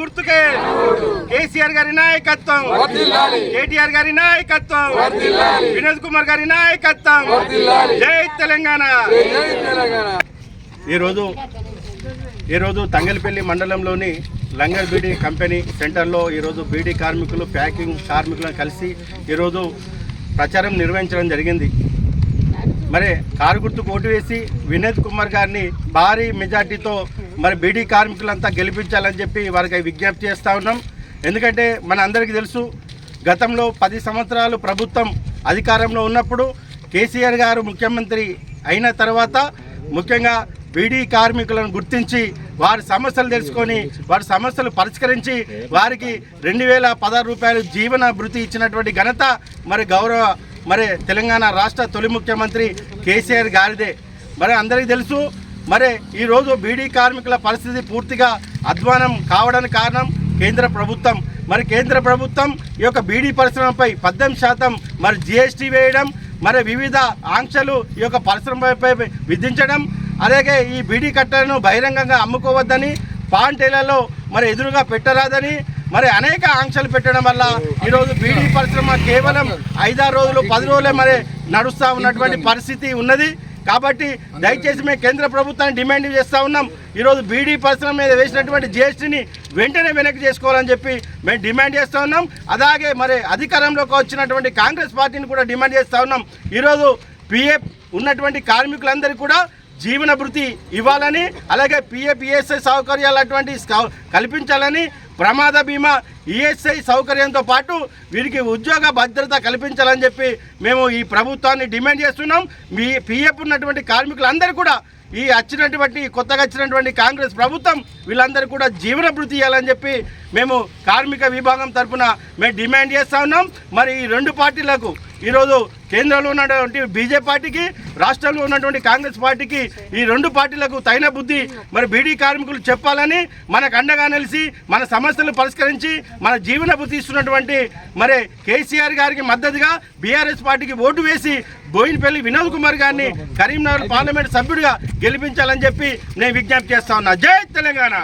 గుర్తుకే. కేసీఆర్ గారి నాయకత్వం. కేటీఆర్ గారి నాయకత్వం. వినోద్ కుమార్ గారి నాయకత్వం. జై తెలంగాణ. ఈరోజు ఈరోజు తంగలపల్లి మండలంలోని లంగర్ బీడీ కంపెనీ సెంటర్లో ఈరోజు బీడీ కార్మికులు ప్యాకింగ్ కార్మికులను కలిసి ఈరోజు ప్రచారం నిర్వహించడం జరిగింది. మరి కారు గుర్తుకు ఓటు వేసి వినోద్ కుమార్ గారిని భారీ మెజార్టీతో మరి బీడీ కార్మికులంతా గెలిపించాలని చెప్పి వారికి విజ్ఞప్తి చేస్తూ ఉన్నాం. ఎందుకంటే మన అందరికీ తెలుసు గతంలో పది సంవత్సరాలు ప్రభుత్వం అధికారంలో ఉన్నప్పుడు కేసీఆర్ గారు ముఖ్యమంత్రి అయిన తర్వాత ముఖ్యంగా బీడీ కార్మికులను గుర్తించి వారి సమస్యలు తెలుసుకొని వారి సమస్యలు పరిష్కరించి వారికి రెండు వేల పదహారు రూపాయలు జీవన భృతి ఇచ్చినటువంటి ఘనత మరి గౌరవ మరి తెలంగాణ రాష్ట్ర తొలి ముఖ్యమంత్రి కేసీఆర్ గారిదే. మరి అందరికీ తెలుసు మరి ఈరోజు బీడీ కార్మికుల పరిస్థితి పూర్తిగా అధ్వానం కావడానికి కారణం కేంద్ర ప్రభుత్వం. మరి కేంద్ర ప్రభుత్వం ఈ యొక్క బీడీ పరిశ్రమపై పద్దెనిమిది శాతం మరి జిఎస్టీ వేయడం మరి వివిధ ఆంక్షలు ఈ యొక్క పరిశ్రమపై విధించడం అలాగే ఈ బీడీ కట్టలను బహిరంగంగా అమ్ముకోవద్దని పాంటేలలో మరి ఎదురుగా పెట్టరాదని మరి అనేక ఆంక్షలు పెట్టడం వల్ల ఈరోజు బీడీ పరిశ్రమ కేవలం ఐదారు రోజులు పది రోజులే మరి నడుస్తూ ఉన్నటువంటి పరిస్థితి ఉన్నది. కాబట్టి దయచేసి మేము కేంద్ర ప్రభుత్వాన్ని డిమాండ్ చేస్తూ ఉన్నాం. ఈరోజు బీడీ పరిశ్రమ మీద వేసినటువంటి జిఎస్టీని వెంటనే వెనక్కి చేసుకోవాలని చెప్పి మేము డిమాండ్ చేస్తూ ఉన్నాం. అలాగే మరి అధికారంలోకి వచ్చినటువంటి కాంగ్రెస్ పార్టీని కూడా డిమాండ్ చేస్తూ ఉన్నాం. ఈరోజు పిఎఫ్ ఉన్నటువంటి కార్మికులందరికీ కూడా జీవన భృతి ఇవ్వాలని అలాగే పిఎఫ్ ఈఎస్ఐ సౌకర్యాలు అటువంటి స్కౌ- కల్పించాలని ప్రమాద బీమా ఈఎస్ఐ సౌకర్యంతో పాటు వీరికి ఉద్యోగ భద్రత కల్పించాలని చెప్పి మేము ఈ ప్రభుత్వాన్ని డిమాండ్ చేస్తున్నాం. మీ పిఎఫ్ ఉన్నటువంటి కార్మికులందరూ కూడా ఈ వచ్చినటువంటి కొత్తగా వచ్చినటువంటి కాంగ్రెస్ ప్రభుత్వం వీళ్ళందరూ కూడా జీవనభృతి ఇవ్వాలని చెప్పి మేము కార్మిక విభాగం తరఫున మేము డిమాండ్ చేస్తూ ఉన్నాం. మరి ఈ రెండు పార్టీలకు ఈరోజు కేంద్రంలో ఉన్నటువంటి బీజేపీ పార్టీకి రాష్ట్రంలో ఉన్నటువంటి కాంగ్రెస్ పార్టీకి ఈ రెండు పార్టీలకు తగిన బుద్ధి మరి బీడీ కార్మికులు చెప్పాలని మనకు అండగా నిలిచి మన సమస్యలు పరిష్కరించి మన జీవన బుద్ధి ఇస్తున్నటువంటి మరి కేసీఆర్ గారికి మద్దతుగా బీఆర్ఎస్ పార్టీకి ఓటు వేసి బోయినపల్లి వినోద్ కుమార్ గారిని కరీంనగర్ పార్లమెంట్ సభ్యుడిగా గెలిపించాలని చెప్పి నేను విజ్ఞప్తి చేస్తా ఉన్నా. జై తెలంగాణ!